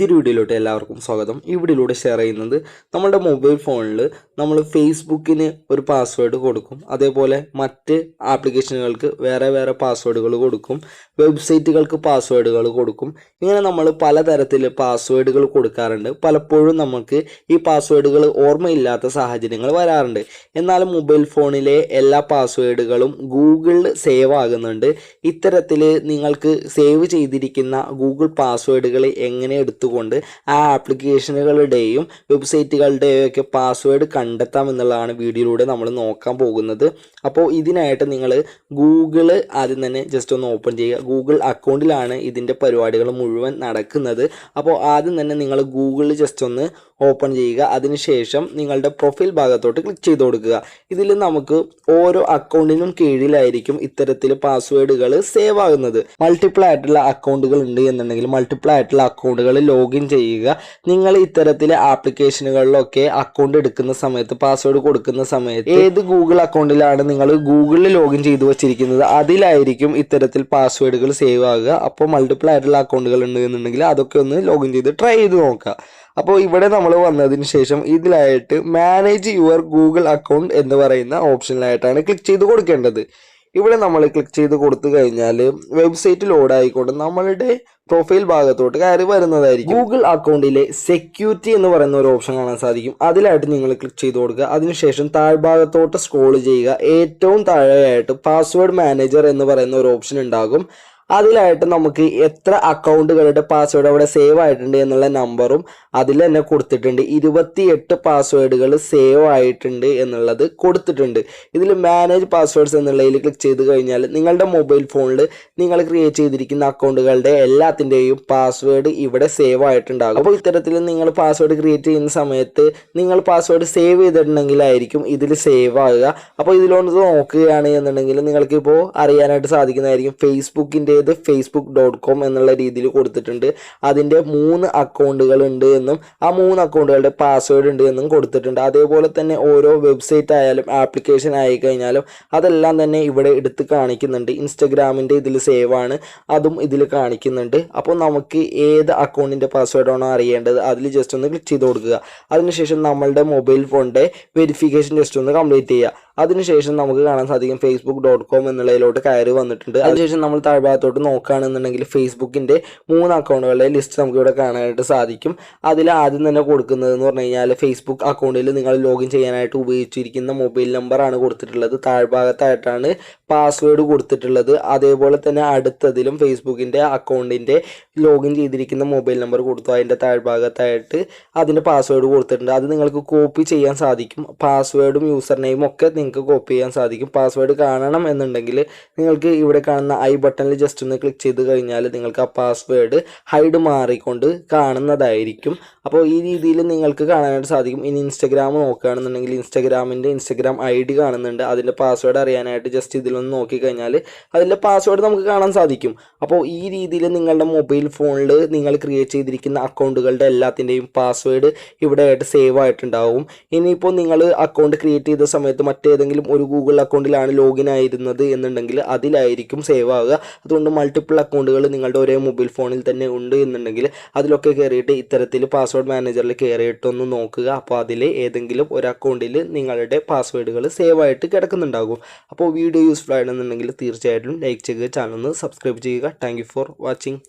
പുതിയൊരു വീഡിയോയിലോട്ട് എല്ലാവർക്കും സ്വാഗതം. ഈ വീഡിയോയിലൂടെ ഷെയർ ചെയ്യുന്നത് നമ്മുടെ മൊബൈൽ ഫോണിൽ നമ്മൾ ഫേസ്ബുക്കിന് ഒരു പാസ്വേഡ് കൊടുക്കും. അതേപോലെ മറ്റ് ആപ്ലിക്കേഷനുകൾക്ക് വേറെ വേറെ പാസ്വേഡുകൾ കൊടുക്കും. വെബ്സൈറ്റുകൾക്ക് പാസ്വേഡുകൾ കൊടുക്കും. ഇങ്ങനെ നമ്മൾ പലതരത്തിൽ പാസ്വേഡുകൾ കൊടുക്കാറുണ്ട്. പലപ്പോഴും നമുക്ക് ഈ പാസ്വേഡുകൾ ഓർമ്മയില്ലാത്ത സാഹചര്യങ്ങൾ വരാറുണ്ട്. എന്നാൽ മൊബൈൽ ഫോണിലെ എല്ലാ പാസ്വേഡുകളും ഗൂഗിളിൽ സേവ് ആകുന്നുണ്ട്. ഇത്തരത്തിൽ നിങ്ങൾക്ക് സേവ് ചെയ്തിരിക്കുന്ന ഗൂഗിൾ പാസ്വേഡുകൾ എങ്ങനെ എടുത്തുകൊണ്ട് ആ ആപ്ലിക്കേഷനുകളുടെയും വെബ്സൈറ്റുകളുടെയും ഒക്കെ പാസ്വേഡ് കണ്ടെത്താം എന്നുള്ളതാണ് വീഡിയോയിലൂടെ നമ്മൾ നോക്കാൻ പോകുന്നത്. അപ്പോൾ ഇതിനായിട്ട് നിങ്ങൾ ഗൂഗിൾ ആദ്യം തന്നെ ജസ്റ്റ് ഒന്ന് ഓപ്പൺ ചെയ്യുക. ഗൂഗിൾ അക്കൗണ്ടിലാണ് ഇതിന്റെ പരിപാടികൾ മുഴുവൻ നടക്കുന്നത്. അപ്പോൾ ആദ്യം തന്നെ നിങ്ങൾ ഗൂഗിളിൽ ജസ്റ്റ് ഒന്ന് ഓപ്പൺ ചെയ്യുക. അതിനുശേഷം നിങ്ങളുടെ പ്രൊഫൈൽ ഭാഗത്തോട്ട് ക്ലിക്ക് ചെയ്ത് കൊടുക്കുക. ഇതിൽ നമുക്ക് ഓരോ അക്കൗണ്ടിനും കീഴിലായിരിക്കും ഇത്തരത്തിൽ പാസ്വേഡുകൾ സേവ് ആകുന്നത്. മൾട്ടിപ്പിൾ ആയിട്ടുള്ള അക്കൗണ്ടുകൾ ഉണ്ട് എന്നുണ്ടെങ്കിൽ മൾട്ടിപ്പിൾ ആയിട്ടുള്ള അക്കൗണ്ടുകൾ ചെയ്യുക. നിങ്ങൾ ഇത്തരത്തിലെ ആപ്ലിക്കേഷനുകളിലൊക്കെ അക്കൗണ്ട് എടുക്കുന്ന സമയത്ത് പാസ്വേഡ് കൊടുക്കുന്ന സമയത്ത് ഏത് ഗൂഗിൾ അക്കൗണ്ടിലാണ് നിങ്ങൾ ഗൂഗിളിൽ ലോഗിൻ ചെയ്തു വച്ചിരിക്കുന്നത്? അതിലായിരിക്കും ഇത്തരത്തിൽ പാസ്വേഡുകൾ സേവ് ആകുക. അപ്പോൾ മൾട്ടിപ്പിൾ ആയിട്ടുള്ള അക്കൗണ്ടുകൾ ഉണ്ട് എന്നുണ്ടെങ്കിൽ അതൊക്കെ ഒന്ന് ലോഗിൻ ചെയ്ത് ട്രൈ ചെയ്ത് നോക്കുക. അപ്പോൾ ഇവിടെ നമ്മൾ വന്നതിന് ശേഷം ഇതിലായിട്ട് മാനേജ് യുവർ ഗൂഗിൾ അക്കൗണ്ട് എന്ന് പറയുന്ന ഓപ്ഷനിലായിട്ടാണ് ക്ലിക്ക് ചെയ്ത് കൊടുക്കേണ്ടത്. ഇവിടെ നമ്മൾ ക്ലിക്ക് ചെയ്ത് കൊടുത്തു കഴിഞ്ഞാൽ വെബ്സൈറ്റ് ലോഡ് ആയിക്കൊണ്ട് നമ്മളുടെ പ്രൊഫൈൽ ഭാഗത്തോട്ട് കയറി വരുന്നതായിരിക്കും. ഗൂഗിൾ അക്കൗണ്ടിലെ സെക്യൂരിറ്റി എന്ന് പറയുന്ന ഒരു ഓപ്ഷൻ കാണാൻ സാധിക്കും. അതിലായിട്ട് നിങ്ങൾ ക്ലിക്ക് ചെയ്ത് കൊടുക്കുക. അതിനുശേഷം താഴ്ഭാഗത്തോട്ട് സ്ക്രോൾ ചെയ്യുക. ഏറ്റവും താഴെയായിട്ട് പാസ്വേഡ് മാനേജർ എന്ന് പറയുന്ന ഒരു ഓപ്ഷൻ ഉണ്ടാകും. അതിലായിട്ട് നമുക്ക് എത്ര അക്കൗണ്ടുകളുടെ പാസ്വേഡ് അവിടെ സേവ് ആയിട്ടുണ്ട് എന്നുള്ള നമ്പറും അതിൽ തന്നെ കൊടുത്തിട്ടുണ്ട്. ഇരുപത്തിയെട്ട് പാസ്വേഡുകൾ സേവ് ആയിട്ടുണ്ട് എന്നുള്ളത് കൊടുത്തിട്ടുണ്ട്. ഇതിൽ മാനേജ് പാസ്വേഡ്സ് എന്നുള്ളതിൽ ക്ലിക്ക് ചെയ്ത് കഴിഞ്ഞാൽ നിങ്ങളുടെ മൊബൈൽ ഫോണിൽ നിങ്ങൾ ക്രിയേറ്റ് ചെയ്തിരിക്കുന്ന അക്കൗണ്ടുകളുടെ എല്ലാത്തിന്റെയും പാസ്വേഡ് ഇവിടെ സേവ് ആയിട്ടുണ്ടാകും. അപ്പോൾ ഇത്തരത്തിൽ നിങ്ങൾ പാസ്വേഡ് ക്രിയേറ്റ് ചെയ്യുന്ന സമയത്ത് നിങ്ങൾ പാസ്വേഡ് സേവ് ചെയ്തിട്ടുണ്ടെങ്കിലായിരിക്കും ഇതിൽ സേവ് ആകുക അപ്പോൾ ഇതിലൊന്ന് നോക്കുകയാണ് എന്നുണ്ടെങ്കിൽ നിങ്ങൾക്കിപ്പോൾ അറിയാനായിട്ട് സാധിക്കുന്നതായിരിക്കും. ഫേസ്ബുക്കിന്റെ ഇത് ഫേസ്ബുക്ക് ഡോട്ട് കോം എന്നുള്ള രീതിയിൽ കൊടുത്തിട്ടുണ്ട്. അതിന്റെ മൂന്ന് അക്കൗണ്ടുകൾ ഉണ്ട് എന്നും ആ മൂന്ന് അക്കൗണ്ടുകളുടെ പാസ്വേഡ് ഉണ്ട് എന്നും കൊടുത്തിട്ടുണ്ട്. അതേപോലെ തന്നെ ഓരോ വെബ്സൈറ്റ് ആയാലും ആപ്ലിക്കേഷൻ ആയി കഴിഞ്ഞാലും അതെല്ലാം തന്നെ ഇവിടെ എടുത്ത് കാണിക്കുന്നുണ്ട്. ഇൻസ്റ്റഗ്രാമിന്റെ ഇതിൽ സേവ് ആണ്. അതും ഇതിൽ കാണിക്കുന്നുണ്ട്. അപ്പോൾ നമുക്ക് ഏത് അക്കൗണ്ടിന്റെ പാസ്വേഡാണോ അറിയേണ്ടത് അതിൽ ജസ്റ്റ് ഒന്ന് ക്ലിക്ക് ചെയ്ത് കൊടുക്കുക. അതിനുശേഷം നമ്മളുടെ മൊബൈൽ ഫോണിന്റെ വെരിഫിക്കേഷൻ ജസ്റ്റ് ഒന്ന് കംപ്ലീറ്റ് ചെയ്യുക. അതിനുശേഷം നമുക്ക് കാണാൻ സാധിക്കും ഫേസ്ബുക്ക് ഡോട്ട് കോം എന്നുള്ളതിലോട്ട് കയറി വന്നിട്ടുണ്ട്. അതിനുശേഷം നമ്മൾ താഴ്ഭാഗത്തോട്ട് നോക്കുകയാണെന്നുണ്ടെങ്കിൽ ഫേസ്ബുക്കിന്റെ മൂന്ന് അക്കൗണ്ടുകളുടെ ലിസ്റ്റ് നമുക്ക് ഇവിടെ കാണാനായിട്ട് സാധിക്കും. അതിൽ ആദ്യം തന്നെ കൊടുക്കുന്നത് എന്ന് പറഞ്ഞു കഴിഞ്ഞാൽ ഫേസ്ബുക്ക് അക്കൗണ്ടിൽ നിങ്ങൾ ലോഗിൻ ചെയ്യാനായിട്ട് ഉപയോഗിച്ചിരിക്കുന്ന മൊബൈൽ നമ്പറാണ് കൊടുത്തിട്ടുള്ളത്. താഴ്ഭാഗത്തായിട്ടാണ് പാസ്വേഡ് കൊടുത്തിട്ടുള്ളത്. അതേപോലെ തന്നെ അടുത്തതിലും ഫേസ്ബുക്കിന്റെ അക്കൗണ്ടിന്റെ ലോഗിൻ ചെയ്തിരിക്കുന്ന മൊബൈൽ നമ്പർ കൊടുത്തു. അതിന്റെ താഴ്ഭാഗത്തായിട്ട് അതിന്റെ പാസ്വേഡ് കൊടുത്തിട്ടുണ്ട്. അത് നിങ്ങൾക്ക് കോപ്പി ചെയ്യാൻ സാധിക്കും. പാസ്വേഡും യൂസർ നെയിമും ഒക്കെ നിങ്ങൾക്ക് കോപ്പി ചെയ്യാൻ സാധിക്കും. പാസ്വേഡ് കാണണം എന്നുണ്ടെങ്കിൽ നിങ്ങൾക്ക് ഇവിടെ കാണുന്ന ഐ ബട്ടണിൽ ജസ്റ്റ് ഒന്ന് ക്ലിക്ക് ചെയ്ത് കഴിഞ്ഞാൽ നിങ്ങൾക്ക് ആ പാസ്വേഡ് ഹൈഡ് മാറിക്കൊണ്ട് കാണുന്നതായിരിക്കും. അപ്പോൾ ഈ രീതിയിൽ നിങ്ങൾക്ക് കാണാനായിട്ട് സാധിക്കും. ഇനി ഇൻസ്റ്റഗ്രാം നോക്കുകയാണെന്നുണ്ടെങ്കിൽ ഇൻസ്റ്റഗ്രാമിന്റെ ഇൻസ്റ്റഗ്രാം ഐ ഡി കാണുന്നുണ്ട്. അതിന്റെ പാസ്വേഡ് അറിയാനായിട്ട് ജസ്റ്റ് ഇതിലൊന്ന് നോക്കിക്കഴിഞ്ഞാൽ അതിന്റെ പാസ്വേഡ് നമുക്ക് കാണാൻ സാധിക്കും. അപ്പോൾ ഈ രീതിയിൽ നിങ്ങളുടെ മൊബൈൽ ഫോണിൽ നിങ്ങൾ ക്രിയേറ്റ് ചെയ്തിരിക്കുന്ന അക്കൗണ്ടുകളുടെ എല്ലാത്തിന്റെയും പാസ്വേഡ് ഇവിടെ ആയിട്ട് സേവ് ആയിട്ടുണ്ടാവും. ഇനിയിപ്പോൾ നിങ്ങൾ അക്കൗണ്ട് ക്രിയേറ്റ് ചെയ്ത സമയത്ത് മറ്റേതെങ്കിലും ഒരു ഗൂഗിൾ അക്കൗണ്ടിലാണ് ലോഗിൻ ആയിരുന്നത് എന്നുണ്ടെങ്കിൽ അതിലായിരിക്കും സേവ് ആവുക. അതുകൊണ്ട് മൾട്ടിപ്പിൾ അക്കൗണ്ടുകൾ നിങ്ങളുടെ ഒരേ മൊബൈൽ ഫോണിൽ തന്നെ ഉണ്ട് എന്നുണ്ടെങ്കിൽ അതിലൊക്കെ കയറിയിട്ട് ഇത്തരത്തിൽ പാസ്വേഡ് മാനേജറിൽ കയറിയിട്ടൊന്ന് നോക്കുക. അപ്പോൾ അതിൽ ഏതെങ്കിലും ഒരു അക്കൗണ്ടിൽ നിങ്ങളുടെ പാസ്വേഡുകൾ സേവ് ആയിട്ട് കിടക്കുന്നുണ്ടാകും. അപ്പോൾ വീഡിയോ യൂസ്ഫുൾ ആണെന്നുണ്ടെങ്കിൽ തീർച്ചയായിട്ടും ലൈക്ക് ചെയ്യുക ചാനൽ ഒന്ന് സബ്സ്ക്രൈബ് ചെയ്യുക. Thank for watching